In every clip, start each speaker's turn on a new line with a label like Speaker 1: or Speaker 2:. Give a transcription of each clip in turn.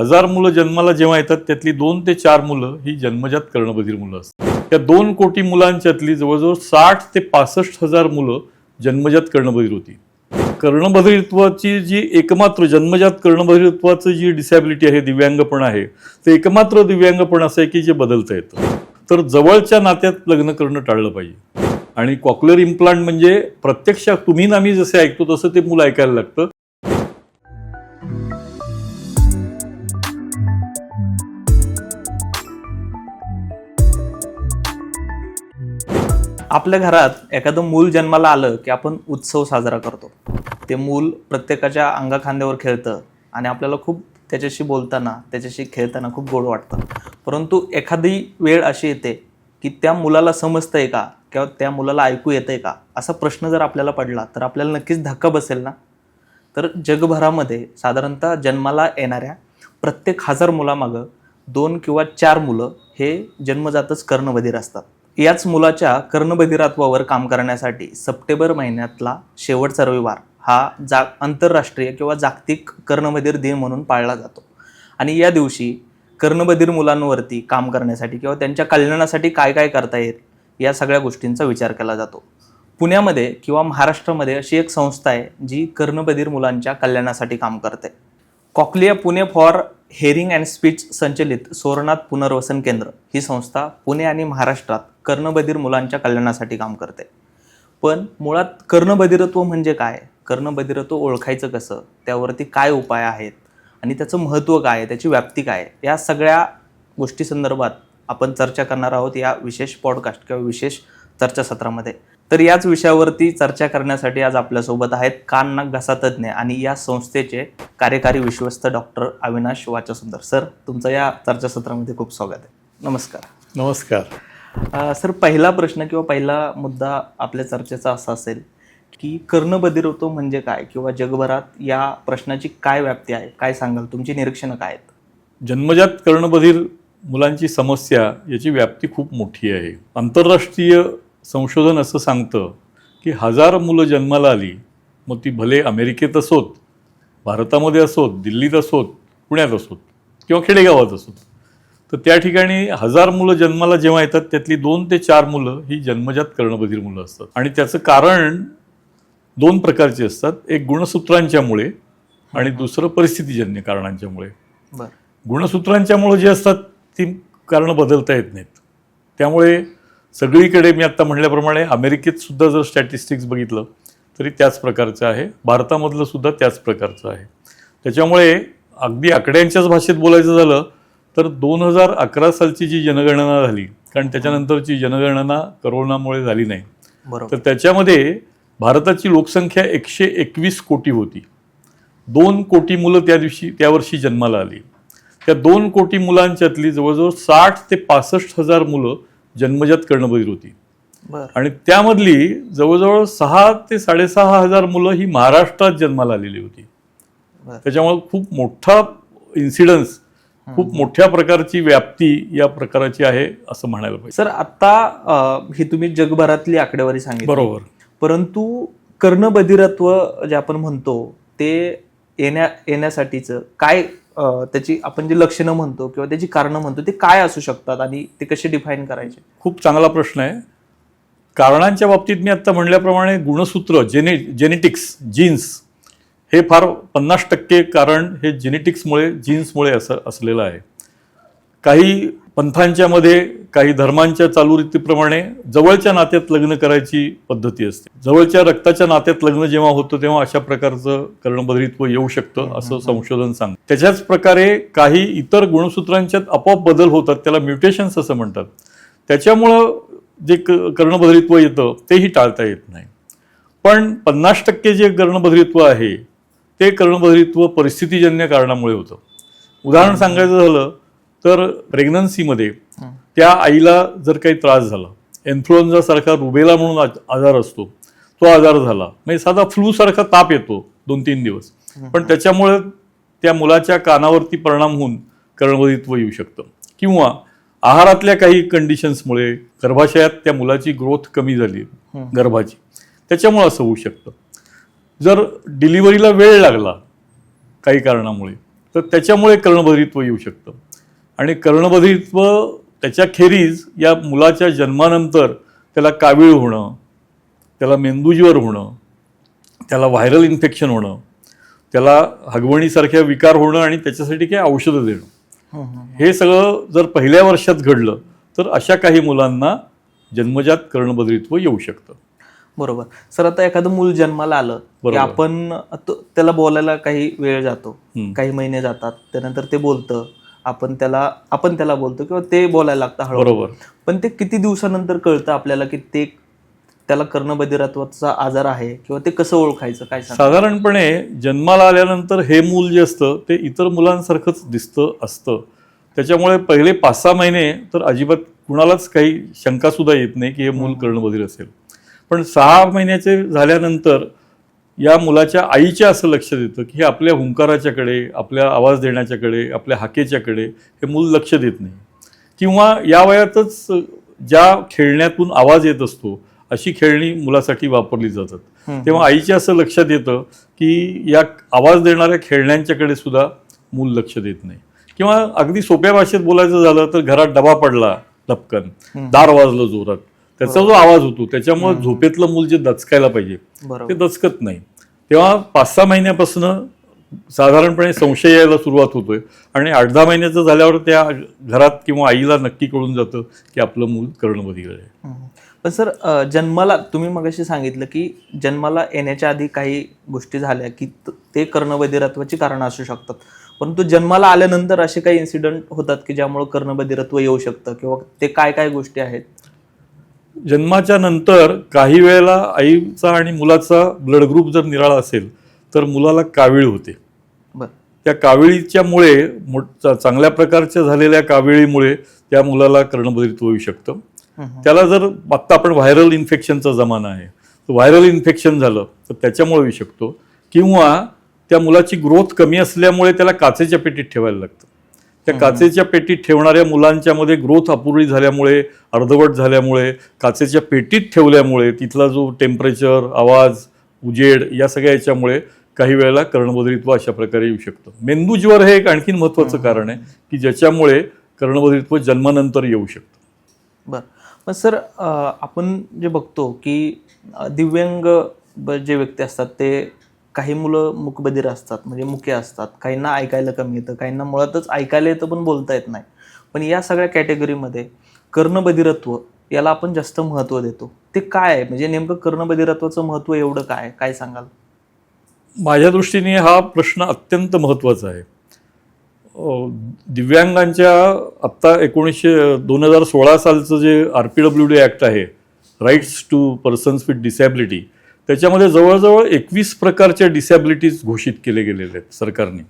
Speaker 1: हजार मुलं जन्माला जेव्हा येतात त्यातली दोन ते चार मुलं ही जन्मजात कर्णबधीर मुलं असतात. त्या दोन कोटी मुलांच्यातली जवळजवळ साठ ते पासष्ट हजार मुलं जन्मजात कर्णबधीर होती. कर्णबधिरत्वाची जी एकमात्र जन्मजात कर्णबधिरत्वाचं जी डिसॅबिलिटी आहे दिव्यांगपण आहे ते एकमात्र दिव्यांगपण असं आहे की जे बदलता येतं. तर जवळच्या नात्यात लग्न करणं टाळलं पाहिजे. आणि कॉक्युलर इम्प्लांट म्हणजे प्रत्यक्षात तुम्ही ना मी जसे ऐकतो तसं ते मुलं ऐकायला लागतं.
Speaker 2: आपल्या घरात एखादं मूल जन्माला आलं की आपण उत्सव साजरा करतो. ते मूल प्रत्येकाच्या अंगाखांद्यावर खेळतं आणि आपल्याला खूप त्याच्याशी बोलताना त्याच्याशी खेळताना खूप गोड वाटतं. परंतु एखादी वेळ अशी येते की त्या मुलाला समजतंय का? किंवा त्या मुलाला ऐकू येतंय का? असा प्रश्न जर आपल्याला पडला तर आपल्याला नक्कीच धक्का बसेल ना? तर जगभरामध्ये साधारणतः जन्माला येणाऱ्या प्रत्येक हजार मुलामागं दोन किंवा चार मुलं हे जन्मजातच कर्णबधीर असतात. याच मुलाच्या कर्णबधिरत्वावर काम करण्यासाठी सप्टेंबर महिन्यातला शेवटचा रविवार हा जा आंतरराष्ट्रीय किंवा जागतिक कर्णबधीर दिन म्हणून पाळला जातो. आणि या दिवशी कर्णबधीर मुलांवरती काम करण्यासाठी किंवा त्यांच्या कल्याणासाठी काय काय करता येईल या सगळ्या गोष्टींचा विचार केला जातो. पुण्यामध्ये किंवा महाराष्ट्रामध्ये अशी एक संस्था आहे जी कर्णबधीर मुलांच्या कल्याणासाठी काम करते. Cochlea Pune for hearing and speech संचलित सोरनाथ पुनर्वसन केंद्र ही संस्था पुणे आणि महाराष्ट्रात कर्णबधीर मुलांच्या कल्याणासाठी काम करते. पण मुळात कर्णबधिरत्व म्हणजे काय? कर्णबधिरत्व ओळखायचं कसं? त्यावरती काय उपाय आहेत? आणि त्याचं महत्त्व काय? आहे त्याची व्याप्ती काय? आहे या सगळ्या गोष्टी संदर्भात आपण चर्चा करणार आहोत या विशेष पॉडकास्ट किंवा विशेष चर्चासत्रामध्ये. तर याच विषयावरती चर्चा करण्यासाठी आज आपल्यासोबत आहेत कान नाक घसा तज्ज्ञ आणि या संस्थेचे कार्यकारी विश्वस्त डॉक्टर अविनाश वाचसुंदर. सर तुमचं या चर्चासत्रामध्ये खूप स्वागत आहे. नमस्कार.
Speaker 1: नमस्कार.
Speaker 2: सर पहिला प्रश्न किंवा पहिला मुद्दा आपल्या चर्चेचा असा असेल की कर्णबधिरत्व म्हणजे काय किंवा जगभरात या प्रश्नाची काय व्याप्ती आहे? काय सांगाल? तुमची निरीक्षणं काय आहेत?
Speaker 1: जन्मजात कर्णबधीर मुलांची समस्या याची व्याप्ती खूप मोठी आहे. आंतरराष्ट्रीय संशोधन असं सांगतं की हजार मुलं जन्माला आली मग ती भले अमेरिकेत असोत भारतामध्ये असोत दिल्लीत असोत पुण्यात असोत किंवा खेडेगावात असोत. तर त्या ठिकाणी हजार मुलं जन्माला जेव्हा येतात त्यातली दोन ते चार मुलं ही जन्मजात कर्णबधीर मुलं असतात. आणि त्याचं कारण दोन प्रकारचे असतात. एक गुणसूत्रांच्यामुळे आणि दुसरं परिस्थितीजन्य कारणांच्यामुळे. गुणसूत्रांच्यामुळे जे असतात ती कारणं बदलता येत नाहीत. त्यामुळे सगळीकडे मी आत्ता म्हणल्याप्रमाणे अमेरिकेत सुद्धा जर स्टॅटिस्टिक्स बघितलं तरी त्याच प्रकारचं आहे. भारतामधलं सुद्धा त्याच प्रकारचं आहे. त्याच्यामुळे अगदी आकड्यांच्याच भाषेत बोलायचं झालं तर दोन हजार अकरा सालची जी जनगणना झाली कारण त्याच्यानंतरची जनगणना करोनामुळे झाली नाही तर त्याच्यामध्ये भारताची लोकसंख्या एकशे एकवीस कोटी होती. दोन कोटी मुलं त्या दिवशी त्या वर्षी जन्माला आली. त्या दोन कोटी मुलांच्यातली जवळजवळ साठ ते पासष्ट हजार मुलं जन्मजात कर्णबधीर होती. आणि त्यामधली जवळजवळ सहा ते साडेसहा हजार मुलं ही महाराष्ट्रात जन्माला आलेली होती. त्याच्यामुळे खूप मोठा इन्सिडन्स खूप मोठ्या प्रकारची व्याप्ती या प्रकाराची आहे असं म्हणायला पाहिजे.
Speaker 2: सर आता ही तुम्ही जगभरातली आकडेवारी सांगितली.
Speaker 1: बरोबर.
Speaker 2: परंतु कर्णबधिरत्व जे आपण म्हणतो ते येण्या येण्यासाठीचं काय त्याची आपण जे लक्षणं म्हणतो किंवा त्याची कारणं म्हणतो ते काय असू शकतात आणि ते कसे डिफाईन करायचे?
Speaker 1: खूप चांगला प्रश्न आहे. कारणांच्या बाबतीत मी आत्ता म्हणल्याप्रमाणे गुणसूत्र जेने जेनेटिक्स जीन्स हे फार पन्नास टक्के कारण हे जेनेटिक्समुळे जीन्समुळे असं असलेलं आहे. काही पंथांच्या मध्ये काही धर्मांच्या चालूरीतीप्रमाणे जवळच्या नात्यात लग्न करायची पद्धती असते. जवळच्या रक्ताच्या नात्यात लग्न जेव्हा होतं तेव्हा अशा प्रकारचं कर्णबधिरित्व येऊ शकतं असं संशोधन सांगतं. त्याच्याच प्रकारे काही इतर गुणसूत्रांच्यात आपोआप बदल होतात त्याला म्युटेशन्स असं म्हणतात. त्याच्यामुळं जे क कर्णबधिरित्व येतं तेही टाळता येत नाही. पण पन्नास टक्के जे कर्णबधिरित्व आहे ते कर्णबधिरित्व परिस्थितीजन्य कारणामुळे होतं. उदाहरण सांगायचं झालं तर प्रेग्नन्सीमध्ये त्या आईला जर काही त्रास झाला इन्फ्लुएन्झा सारखा रुबेला म्हणून आजार असतो तो आजार झाला. म्हणजे साधा फ्लू सारखा ताप येतो दोन तीन दिवस. पण त्याच्यामुळे त्या मुलाच्या कानावरती परिणाम होऊन कर्णवधित्व येऊ शकतं. किंवा आहारातल्या काही कंडिशन्समुळे गर्भाशयात त्या मुलाची ग्रोथ कमी झाली गर्भाची. त्याच्यामुळे असं होऊ शकतं. जर डिलिव्हरीला वेळ लागला काही कारणामुळे तर त्याच्यामुळे कर्णभरित्व येऊ शकतं. आणि कर्णबधिरित्व त्याच्या खेरीज या मुलाच्या जन्मानंतर त्याला कावीळ होणं त्याला मेंदूज्वर होणं त्याला व्हायरल इन्फेक्शन होणं त्याला हगवणीसारख्या विकार होणं आणि त्याच्यासाठी काही औषधं देणं. हे सगळं जर पहिल्या वर्षात घडलं तर अशा काही मुलांना जन्मजात कर्णबधिरित्व येऊ शकतं.
Speaker 2: बरोबर. सर आता एखादं मूल जन्माला आलं की. आपण त्याला बोलायला काही वेळ जातो. काही महिने जातात त्यानंतर ते बोलतं. आपण त्याला आपण त्याला बोलतो किंवा ते बोलायला लागतं हळूहळू. पण ते किती दिवसानंतर कळतं आपल्याला की ते त्याला कर्णबधिरत्वाचा आजार आहे किंवा ते कसं ओळखायचं काय
Speaker 1: साधारणपणे जन्माला आल्यानंतर हे मूल जे असतं ते इतर मुलांसारखंच दिसतं असतं. त्याच्यामुळे पहिले पाच सहा महिने तर अजिबात कुणालाच काही शंकासुद्धा येत नाही की हे मूल कर्णबधीर असेल. पण सहा महिन्याचे झाल्यानंतर या मुलाच्या आईच्या असं लक्ष देतं की हे आपल्या हुंकाराच्याकडे आपल्या आवाज देण्याच्याकडे आपल्या हाकेच्याकडे हे मूल लक्ष देत नाही. किंवा या वयातच ज्या खेळण्यातून आवाज येत असतो अशी खेळणी मुलासाठी वापरली जातात. तेव्हा आईच्या असं लक्षात येतं की या आवाज देणाऱ्या खेळण्यांच्याकडे सुद्धा मूल लक्ष देत नाही. किंवा अगदी सोप्या भाषेत बोलायचं झालं तर घरात डबा पडला लपकन दार वाजलं जोरात त्याचा जो आवाज होतो त्याच्यामुळे झोपेतलं मूल जे दचकायला पाहिजे ते दचकत नाही. तेव्हा पाच सहा महिन्यापासून साधारणपणे संशय यायला सुरुवात होतोय. आणि आठ दहा महिन्याचं झाल्यावर त्या घरात किंवा आईला नक्की कळून जातं की आपलं मूल कर्णबधिर आहे.
Speaker 2: पण सर जन्माला तुम्ही मगाशी सांगितलं की जन्माला येण्याच्या आधी काही गोष्टी झाल्या की ते कर्णबधिरत्वाची कारणं असू शकतात. परंतु जन्माला आल्यानंतर असे काही इन्सिडेंट होतात की ज्यामुळे कर्णबधिरत्व येऊ शकतं? किंवा ते काय काय गोष्टी आहेत?
Speaker 1: जन्माच्या नंतर काही वेळेला आईचा आणि मुलाचा ब्लड ग्रुप जर निराळा असेल तर मुलाला कावीळ होते. त्या काविळीच्यामुळे चांगल्या प्रकारच्या झालेल्या काविळीमुळे त्या मुलाला कर्णबधिरित्व येऊ शकतं. त्याला जर आत्ता आपण व्हायरल इन्फेक्शनचा जमाना आहे तर व्हायरल इन्फेक्शन झालं तर त्याच्यामुळे येऊ शकतो. किंवा त्या मुलाची ग्रोथ कमी असल्यामुळे त्याला काचेच्या पेटीत ठेवायला लागतं. त्या काचेच्या पेटीत ठेवणाऱ्या मुलांच्या मध्ये ग्रोथ अपुरी झाल्यामुळे अर्धवट झाल्यामुळे काचेच्या पेटीत ठेवल्यामुळे तिथला जो टेम्परेचर आवाज उजेड या सगळ्या याच्यामुळे काही वेळेला कर्णबधिरित्व अशा प्रकारे येऊ शकतं. मेंदूज्वर हे एक आणखीन महत्त्वाचं कारण आहे की ज्याच्यामुळे कर्णबधिरित्व जन्मानंतर येऊ शकतं.
Speaker 2: बर. पण सर आपण जे बघतो की दिव्यांग जे व्यक्ती असतात ते काही मुलं मुकबधीर असतात म्हणजे मुके असतात. काहींना ऐकायला कमी येतं काहींना मुळातच ऐकायला येतं पण बोलता येत नाही. पण या सगळ्या कॅटेगरीमध्ये कर्णबधिरत्व याला आपण जास्त महत्त्व देतो. ते काय आहे? म्हणजे नेमकं कर्णबधिरत्वाचं महत्त्व एवढं काय काय सांगाल?
Speaker 1: माझ्या दृष्टीने हा प्रश्न अत्यंत महत्त्वाचा आहे. दिव्यांगांच्या आत्ता एकोणीसशे दोन हजार सोळा सालचं जे R P W D act आहे rights to persons with disability त्याच्यामध्ये जवळजवळ एकवीस प्रकारच्या डिसॅबिलिटीज घोषित केले गेलेले आहेत सरकारने.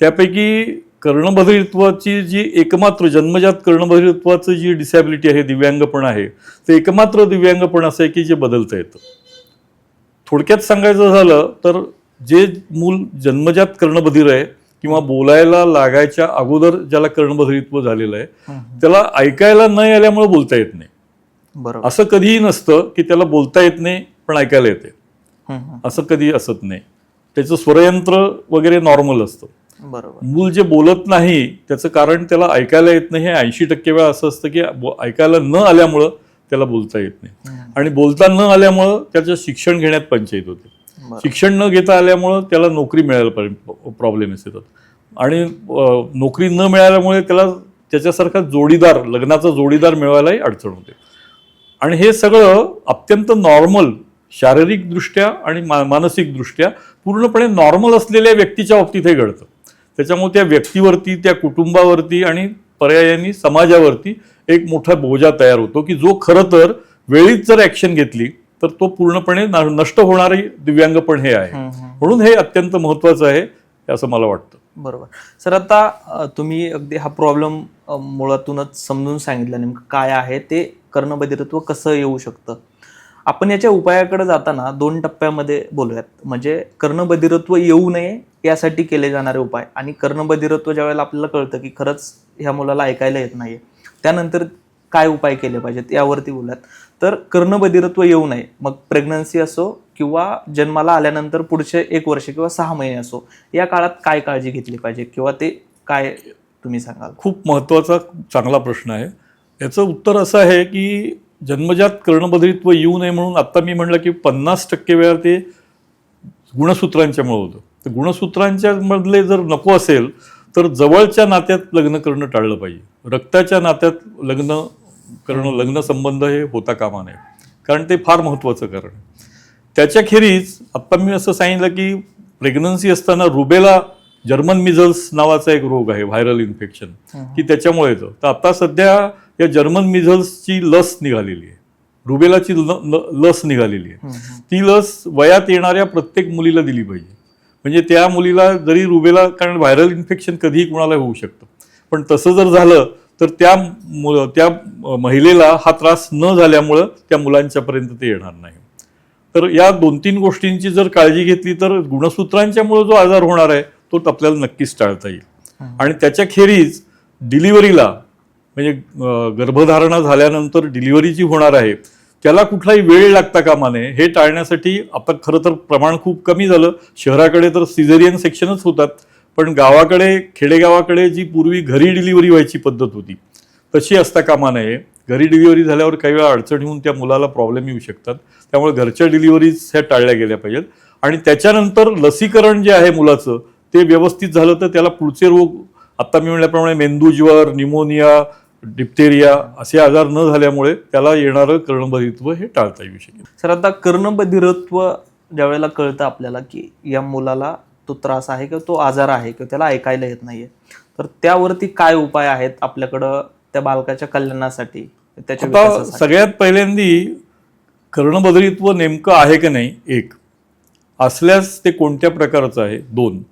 Speaker 1: त्यापैकी कर्णबधिरत्वाची जी एकमात्र जन्मजात कर्णबधिरत्वाचं जी डिसॅबिलिटी आहे दिव्यांगपण आहे ते एकमात्र दिव्यांगपण असं आहे की जे बदलता येतं. थोडक्यात सांगायचं झालं तर जे मूल जन्मजात कर्णबधीर आहे किंवा बोलायला लागायच्या अगोदर ज्याला कर्णबधिरित्व झालेलं आहे त्याला ऐकायला न आल्यामुळे बोलता येत नाही.
Speaker 2: बरोबर.
Speaker 1: असं कधीही नसतं की त्याला बोलता येत नाही पण ऐकायला येते. असं कधी असत नाही. त्याचं स्वरयंत्र वगैरे नॉर्मल असतं.
Speaker 2: बरोबर.
Speaker 1: मूल जे बोलत नाही त्याचं कारण त्याला ऐकायला येत नाही. हे ऐंशी टक्के वेळा असं असतं की ऐकायला न आल्यामुळं त्याला बोलता येत नाही. आणि बोलता न आल्यामुळं त्याचं शिक्षण घेण्यात पंचायत होते. शिक्षण न घेता आल्यामुळं त्याला नोकरी मिळायला प्रॉब्लेम्स येतात. आणि नोकरी न मिळाल्यामुळे त्याला त्याच्यासारखा जोडीदार लग्नाचा जोडीदार मिळवायलाही अडचण होते. आणि हे सगळं अत्यंत नॉर्मल शारीरिकदृष्ट्या आणि मा मानसिकदृष्ट्या पूर्णपणे नॉर्मल असलेल्या व्यक्तीच्या बाबतीत हे घडतं. त्याच्यामुळे त्या व्यक्तीवरती त्या कुटुंबावरती आणि पर्यायाने समाजावरती एक मोठा बोजा तयार होतो की जो खरं तर वेळीच जर ॲक्शन घेतली तर तो पूर्णपणे नष्ट होणारे दिव्यांगपण हे आहे. म्हणून हे अत्यंत महत्वाचं आहे असं मला वाटतं.
Speaker 2: बरोबर. सर आता तुम्ही अगदी हा प्रॉब्लेम मुळातूनच समजून सांगितलं नेमकं काय आहे ते कर्णबधिरत्व कसं येऊ शकतं? आपण याच्या उपायाकडे जाताना दोन टप्प्यामध्ये बोलूयात. म्हणजे कर्णबधिरत्व येऊ नये यासाठी केले जाणारे उपाय. आणि कर्णबधिरत्व ज्या वेळेला आपल्याला कळतं की खरंच ह्या मुलाला ऐकायला येत नाहीये त्यानंतर काय उपाय केले पाहिजेत यावरती बोलूयात. तर कर्णबधिरत्व येऊ नये. मग प्रेग्नन्सी असो किंवा जन्माला आल्यानंतर पुढचे एक वर्ष किंवा सहा महिने असो या काळात काय काळजी घेतली पाहिजे किंवा ते काय तुम्ही सांगाल?
Speaker 1: खूप महत्त्वाचा चांगला प्रश्न आहे. याचं उत्तर असं आहे की जन्मजात कर्णबधिरित्व येऊ नये म्हणून आत्ता मी म्हणलं की पन्नास टक्के वेळा ते गुणसूत्रांच्यामुळे होतं. तर गुणसूत्रांच्या मधले जर नको असेल तर जवळच्या नात्यात लग्न करणं टाळलं पाहिजे. रक्ताच्या नात्यात लग्न करणं लग्न संबंध हे होता कामा नये. कारण ते फार महत्त्वाचं कारण आहे. त्याच्याखेरीज आत्ता मी असं सांगितलं की प्रेग्नन्सी असताना रुबेला जर्मन मिझल्स नावाचा एक रोग आहे व्हायरल इन्फेक्शन की त्याच्यामुळे येतं. तर आता सध्या या जर्मन मिझल्सची लस निघालेली आहे. रुबेलाची लस निघालेली आहे. ती लस वयात येणाऱ्या प्रत्येक मुलीला दिली पाहिजे. म्हणजे त्या मुलीला जरी रुबेला कारण व्हायरल इन्फेक्शन कधीही कुणाला होऊ शकतं. पण तसं जर झालं तर त्या मु- त्या महिलेला हा त्रास न झाल्यामुळं त्या मुलांच्यापर्यंत ते येणार नाही. तर या दोन तीन गोष्टींची जर काळजी घेतली तर गुणसूत्रांच्यामुळे जो आजार होणार आहे तो आपल्याला नक्कीच टाळता येईल. आणि त्याच्याखेरीज डिलिव्हरीला म्हणजे गर्भधारणा झाल्यानंतर डिलिव्हरी जी होणार आहे त्याला कुठलाही वेळ लागता कामा नये. हे टाळण्यासाठी आपण खरं तर प्रमाण खूप कमी झालं. शहराकडे तर सिझेरियन सेक्शनच होतात. पण गावाकडे खेडेगावाकडे जी पूर्वी घरी डिलिव्हरी व्हायची पद्धत होती तशी असता कामा नये. घरी डिलिव्हरी झाल्यावर काही वेळा अडचण येऊन त्या मुलाला प्रॉब्लेम येऊ शकतात. त्यामुळे घरच्या डिलिव्हरीज ह्या टाळल्या गेल्या पाहिजेत. आणि त्याच्यानंतर लसीकरण जे आहे मुलाचं ते व्यवस्थित झालं तर त्याला पुढचे रोग आत्ता मी म्हणल्याप्रमाणे मेंदूज्वर निमोनिया डिप्थेरिया असे आजार न झाल्यामुळे त्याला येणारं कर्णबधित्व हे टाळता येऊ शकेल.
Speaker 2: सर आता कर्णबधिरत्व ज्यावेळेला कळतं आपल्याला की या मुलाला तो त्रास आहे किंवा तो आजार आहे किंवा त्याला ऐकायला येत नाहीये तर त्यावरती काय उपाय आहेत आपल्याकडं त्या बालकाच्या कल्याणासाठी त्याच्या?
Speaker 1: सगळ्यात पहिल्यांदी कर्णबधिरित्व नेमकं आहे की नाही? एक असल्यास ते कोणत्या प्रकारचं आहे? दोन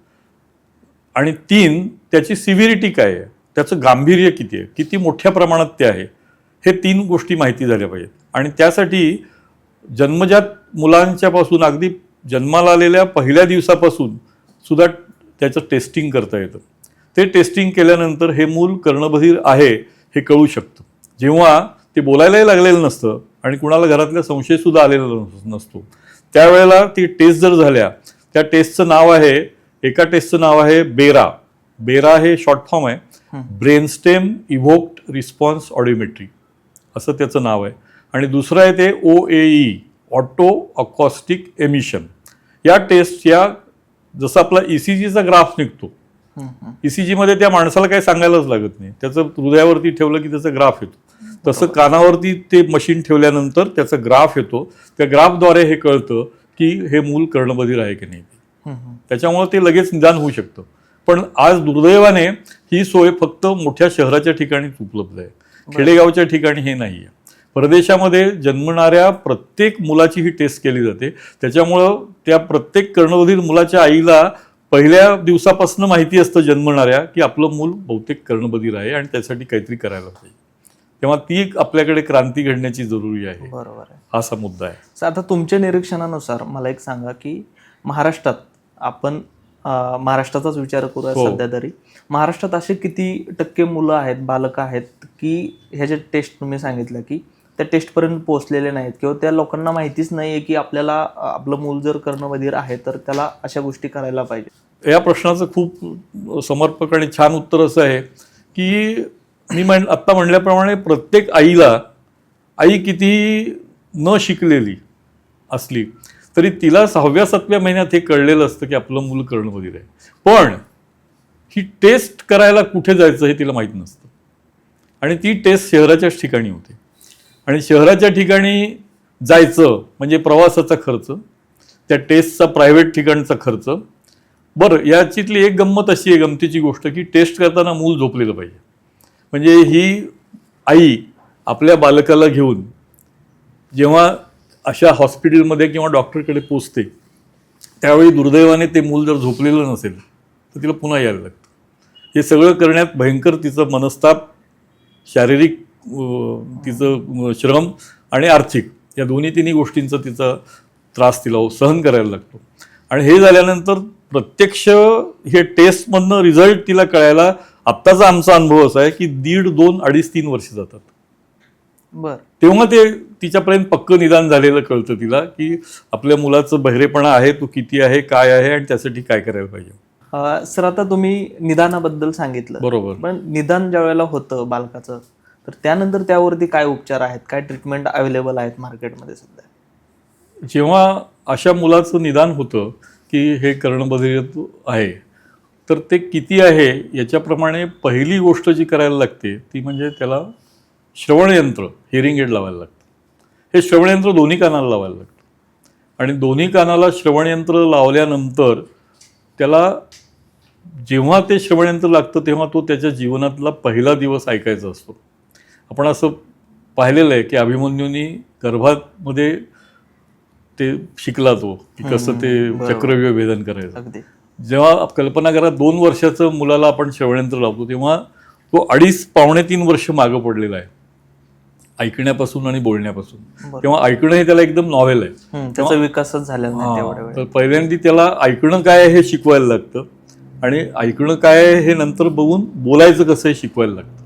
Speaker 1: आणि तीन त्याची सिव्हिरिटी काय आहे? त्याचं गांभीर्य किती आहे? किती मोठ्या प्रमाणात ते आहे? हे तीन गोष्टी माहिती झाल्या पाहिजेत. आणि त्यासाठी जन्मजात मुलांच्यापासून अगदी जन्माला आलेल्या पहिल्या दिवसापासून सुद्धा त्याचं टेस्टिंग करता येतं. ते टेस्टिंग केल्यानंतर हे मूल कर्णबधीर आहे हे कळू शकतं. जेव्हा ते बोलायलाही लागलेलं नसतं आणि कुणाला घरातल्या संशयसुद्धा आलेला नस- नसतो. त्यावेळेला ती टेस्ट जर झाल्या त्या टेस्टचं नाव आहे एका टेस्टचं नाव आहे बेरा. बेरा हे शॉर्ट फॉर्म आहे. ब्रेनस्टेम इव्होक्ड रिस्पॉन्स ऑडिओमेट्री असं त्याचं नाव आहे. आणि दुसरं आहे ते O A E otoacoustic emission. या टेस्ट या जसं आपला ई सी जीचा ग्राफ निघतो. ई सी जीमध्ये त्या माणसाला काही सांगायलाच लागत नाही. त्याचं हृदयावरती ठेवलं की त्याचा ग्राफ येतो. तसं कानावरती ते मशीन ठेवल्यानंतर त्याचा ग्राफ येतो. त्या ग्राफद्वारे हे कळतं की हे मूल कर्णबधीर आहे की नाही. त्याच्यामुळे ते लगेच निदान होऊ शकतं. पण आज दुर्दैवाने ही सोय फक्त मोठ्या शहराच्या ठिकाणीच उपलब्ध आहे. खेडेगावच्या ठिकाणी हे नाही आहे परदेशामध्ये जन्मणाऱ्या प्रत्येक मुलाची ही टेस्ट केली जाते. त्याच्यामुळं त्या प्रत्येक कर्णबधीर मुलाच्या आईला पहिल्या दिवसापासून माहिती असतं जन्मणाऱ्या की आपलं मूल बहुतेक कर्णबधीर आहे आणि त्यासाठी काहीतरी करायला पाहिजे. तेव्हा ती आपल्याकडे क्रांती घडण्याची जरुरी आहे.
Speaker 2: बरोबर आहे.
Speaker 1: असा मुद्दा आहे.
Speaker 2: आता तुमच्या निरीक्षणानुसार मला एक सांगा की महाराष्ट्रात आपण महाराष्ट्राचाच विचार करूया
Speaker 1: हो.
Speaker 2: सध्या तरी महाराष्ट्रात असे किती टक्के मुलं आहेत बालकं आहेत की ह्या ज्या टेस्ट तुम्ही सांगितलं की त्या टेस्टपर्यंत पोहोचलेले नाहीत किंवा त्या लोकांना माहितीच नाही आहे की आपल्याला आपलं मूल जर कर्णबधीर आहे तर त्याला अशा गोष्टी करायला पाहिजे
Speaker 1: या प्रश्नाचं खूप समर्पक आणि छान उत्तर असं आहे की मी म्हण आत्ता म्हणल्याप्रमाणे प्रत्येक आईला आई किती न शिकलेली असली तरी तिला सहाव्या सातव्या महिन्यात हे कळलेलं असतं की आपलं मूल कर्णबधीर आहे. पण ही टेस्ट करायला कुठे जायचं हे तिला माहीत नसतं. आणि ती टेस्ट शहराच्याच ठिकाणी होते. आणि शहराच्या ठिकाणी जायचं म्हणजे प्रवासाचा खर्च त्या टेस्टचा प्रायव्हेट ठिकाणचा खर्च बरं याच्यातली एक गंमत अशी आहे गमतीची गोष्ट की टेस्ट करताना मूल झोपलेलं पाहिजे. म्हणजे ही आई आपल्या बालकाला घेऊन जेव्हा अशा हॉस्पिटलमध्ये किंवा डॉक्टरकडे पोचते त्यावेळी दुर्दैवाने ते मूल जर झोपलेलं नसेल तर तिला पुन्हा यायला लागतं. हे सगळं करण्यात भयंकर तिचं मनस्ताप शारीरिक तिचं श्रम आणि आर्थिक या दोन्ही तिन्ही गोष्टींचा तिचा त्रास तिला सहन करायला लागतो. आणि हे झाल्यानंतर प्रत्यक्ष हे टेस्टमधनं रिझल्ट तिला कळायला आत्ताचा आमचा अनुभव असा आहे की दीड दोन अडीच तीन वर्ष जातात. तेव्हा ते तिच्यापर्यंत पक्क निदान झालेलं कळतं तिला की आपल्या मुलाचं बहिरेपणा आहे तो किती आहे काय आहे आणि त्यासाठी काय करायला पाहिजे.
Speaker 2: सर आता तुम्ही निदानाबद्दल सांगितलं.
Speaker 1: बरोबर.
Speaker 2: पण निदान ज्या वेळेला होतं बालकाचं तर त्यानंतर त्यावरती काय उपचार आहेत? काय ट्रीटमेंट अवेलेबल आहेत मार्केटमध्ये सध्या?
Speaker 1: जेव्हा अशा मुलाचं निदान होतं की हे कर्णबधिर आहे तर ते किती आहे याच्याप्रमाणे पहिली गोष्ट जी करायला लागते ती म्हणजे त्याला श्रवणयंत्र हिअरिंग एड लावायला लागतं. हे श्रवणयंत्र दोन्ही कानाला लावायला लागतं. आणि दोन्ही कानाला श्रवणयंत्र लावल्यानंतर त्याला जेव्हा ते श्रवणयंत्र लागतं तेव्हा तो त्याच्या जीवनातला पहिला दिवस ऐकायचा असतो. आपण असं पाहिलेलं आहे की अभिमन्यूनी गर्भामध्ये ते शिकला तो की कसं ते. चक्रव्यूह भेदन करायचं. जेव्हा कल्पना करा दोन वर्षाचं मुलाला आपण श्रवणयंत्र लावतो तेव्हा तो अडीच पावणे तीन वर्ष मागं पडलेला आहे. ऐकण्यापासून आणि बोलण्यापासून. तेव्हा ऐकणं हे त्याला एकदम नॉवेल आहे.
Speaker 2: त्याचा विकासच झालेला नाही
Speaker 1: तर पहिल्यांदा त्याला ऐकणं काय आहे हे शिकवायला लागतं. आणि ऐकणं काय आहे हे नंतर बघून बोलायचं कसं हे शिकवायला लागतं.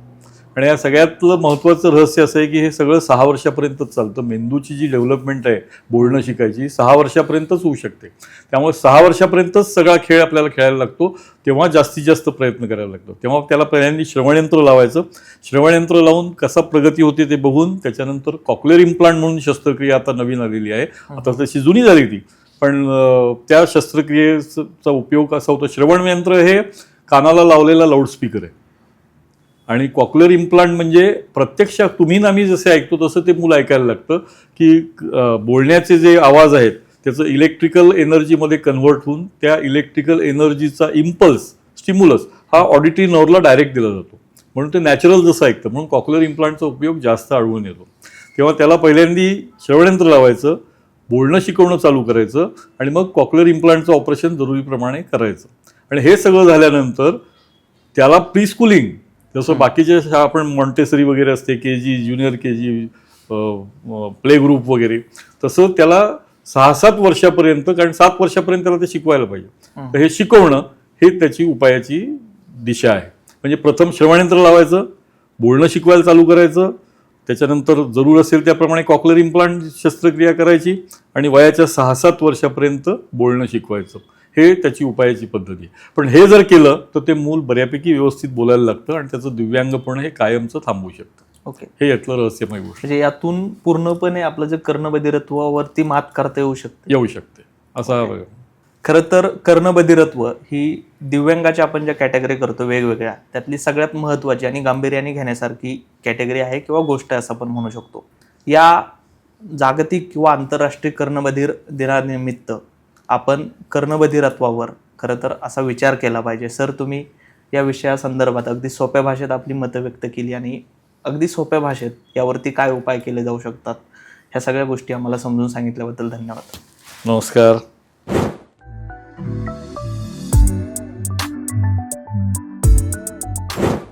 Speaker 1: आणि या सगळ्यातलं महत्त्वाचं रहस्य असं आहे की हे सगळं सहा वर्षापर्यंतच चालतं. मेंदूची जी डेव्हलपमेंट आहे बोलणं शिकायची सहा वर्षापर्यंतच होऊ शकते. त्यामुळे सहा वर्षापर्यंतच सगळा खेळ आपल्याला खेळायला लागतो तेव्हा जास्तीत जास्त प्रयत्न करायला लागतो. तेव्हा त्याला पहिल्यांदा श्रवणयंत्र लावायचं. श्रवणयंत्र लावून कसा प्रगती होते ते बघून त्याच्यानंतर कॉक्लेअर इम्प्लांट म्हणून शस्त्रक्रिया आता नवीन आलेली आहे. आता तशी जुनी झाली ती. पण त्या शस्त्रक्रियेचा उपयोग कसा होतो? श्रवणयंत्र हे कानाला लावलेला लाऊडस्पीकर आहे. आणि कॉक्युलर इम्प्लांट म्हणजे प्रत्यक्ष तुम्ही ना मी जसे ऐकतो तसं ते मूल ऐकायला लागतं की बोलण्याचे जे आवाज आहेत त्याचं इलेक्ट्रिकल एनर्जीमध्ये कन्व्हर्ट होऊन त्या इलेक्ट्रिकल एनर्जीचा इम्पल्स स्टिम्युलस हा ऑडिटरी नर्वला डायरेक्ट दिला जातो. म्हणून ते नॅचरल जसं ऐकतं म्हणून कॉक्युलर इम्प्लांटचा उपयोग जास्त आढळून येतो. तेव्हा त्याला पहिल्यांदी श्रवणयंत्र लावायचं बोलणं शिकवणं चालू करायचं आणि मग कॉक्युलर इम्प्लांटचं ऑपरेशन जरुरीप्रमाणे करायचं. आणि हे सगळं झाल्यानंतर त्याला प्रीस्कुलिंग जसं बाकीचे आपण मॉन्टेसरी वगैरे असते K G junior K G play group वगैरे तसं त्याला सहा सात वर्षापर्यंत कारण सात वर्षापर्यंत त्याला ते शिकवायला पाहिजे. तर हे शिकवणं हे त्याची उपायाची दिशा आहे. म्हणजे प्रथम श्रवणयंत्र लावायचं बोलणं शिकवायला चालू करायचं त्याच्यानंतर जरूर असेल त्याप्रमाणे कॉक्लर इम्प्लांट शस्त्रक्रिया करायची आणि वयाच्या सहा सात वर्षापर्यंत बोलणं शिकवायचं. हे त्याची उपायाची पद्धती आहे. पण हे जर केलं तर ते मूल बऱ्यापैकी व्यवस्थित बोलायला लागतं आणि त्याचं दिव्यांगपण हे कायमचं थांबवू शकतं.
Speaker 2: ओके.
Speaker 1: हे यातलं रहस्यमय गोष्ट.
Speaker 2: म्हणजे यातून पूर्णपणे आपलं जे कर्णबधिरत्वावरती मात करता येऊ शकते.
Speaker 1: येऊ शकते. असा.
Speaker 2: खरं तर कर्णबधिरत्व ही दिव्यांगाच्या आपण ज्या कॅटेगरी करतो वेगवेगळ्या त्यातली सगळ्यात महत्त्वाची आणि गांभीर्याने घेण्यासारखी कॅटेगरी आहे किंवा गोष्ट आहे असं आपण म्हणू शकतो. या जागतिक किंवा आंतरराष्ट्रीय कर्णबधीर दिनानिमित्त आपण कर्णबधिरत्वावर खरं तर असा विचार केला पाहिजे. सर तुम्ही या विषयासंदर्भात अगदी सोप्या भाषेत आपली मतं व्यक्त केली आणि अगदी सोप्या भाषेत यावरती काय उपाय केले जाऊ शकतात ह्या सगळ्या गोष्टी आम्हाला समजून सांगितल्याबद्दल धन्यवाद.
Speaker 1: नमस्कार.